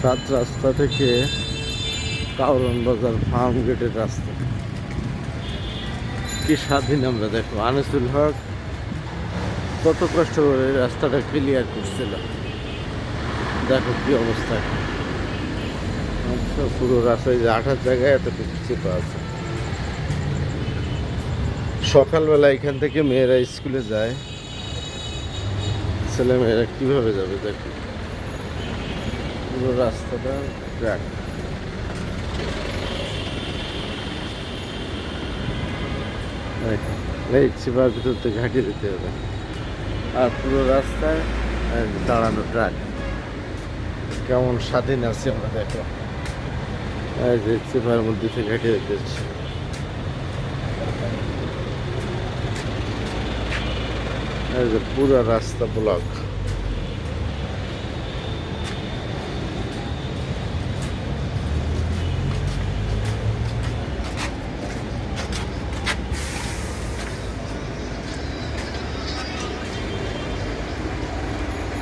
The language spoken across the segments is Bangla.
সাত রাস্তা থেকে কাউরন বাজার ফার্ম গেটের রাস্তা। কি স্বাধীন আমরা দেখো, আনিসুল হক কত কষ্ট করে রাস্তাটা ক্লিয়ার করছিল। দেখো কি অবস্থা। আচ্ছা পুরো রাস্তায় যে আঠার জায়গায় এতটুকু চেপা আছে। সকালবেলা এখান থেকে মেয়েরা স্কুলে যায়। ছেলে মেয়েরা কীভাবে যাবে দেখো। পুরো রাস্তাটা ট্র্যাক এই চিপার ভিতর ঘাটিয়ে দিতে হবে। আর পুরো রাস্তায় দাঁড়ানো ট্রাক কেমন স্বাধীন আছে আমরা দেখো। এই যে চিপার মধ্যে থেকে ঘাটিয়ে দিতে হচ্ছে। পুরো রাস্তা ব্লক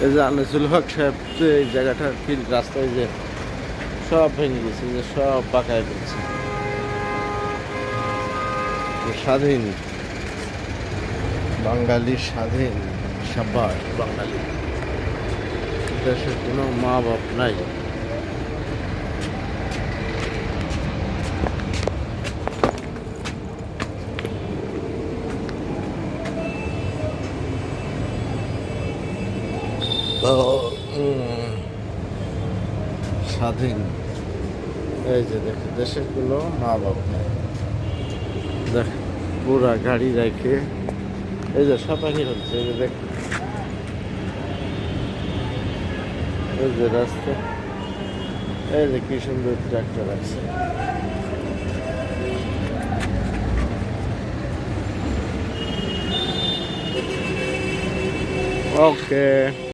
এই যে আনিসুল হক সাহেব, এই জায়গাটা ফিল রাস্তায় যে সব ভেঙে গেছে যে সব পাকায় ফেলছে। স্বাধীন। বাঙালি স্বাধীন, সাব্বাস বাঙালি। দেশের কোনো মা বাপ নাই। তো, স্বাধীন। এই যে দেখো দেশের কোনো মা বাপ দেখ পুরা গাড়ি রেখে এই যে সাপানি হচ্ছে এই যে দেখ। এই যে রাস্তা এই যে কি সুন্দর ট্রাক্টর আছে। ওকে।